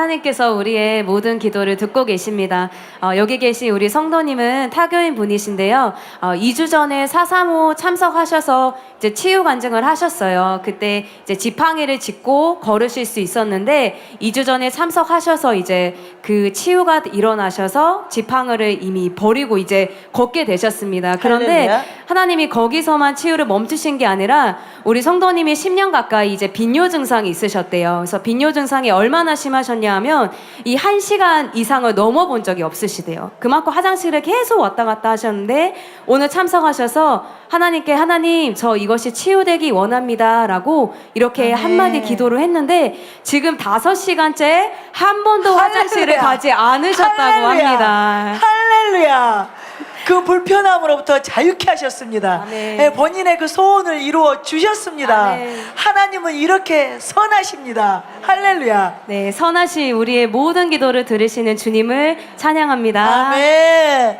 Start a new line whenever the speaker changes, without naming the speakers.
하나님께서 우리의 모든 기도를 듣고 계십니다. 어, 여기 계신 우리 성도님은 타교인 분이신데요. 어, 2주 전에 435 참석하셔서 이제 치유 간증을 하셨어요. 그때 이제 지팡이를 짚고 걸으실 수 있었는데 2주 전에 참석하셔서 이제 그 치유가 일어나셔서 지팡이를 이미 버리고 이제 걷게 되셨습니다. 그런데
할렐루야.
하나님이 거기서만 치유를 멈추신 게 아니라 우리 성도님이 10년 가까이 이제 빈뇨 증상이 있으셨대요. 그래서 빈뇨 증상이 얼마나 심하셨냐 하면 이 한 시간 이상을 넘어본 적이 없으시대요. 그만큼 화장실을 계속 왔다 갔다 하셨는데 오늘 참석하셔서 하나님께 하나님 저 이것이 치유되기 원합니다 라고 이렇게
아멘.
한마디 기도를 했는데 지금 다섯 시간째 한 번도 화장실을
할렐루야.
가지 않으셨다고
할렐루야.
합니다.
할렐루야. 그 불편함으로부터 자유케 하셨습니다. 예, 본인의 그 소원을 이루어 주셨습니다.
아멘.
하나님은 이렇게 선하십니다. 할렐루야.
네, 선하시 우리의 모든 기도를 들으시는 주님을 찬양합니다.
아멘.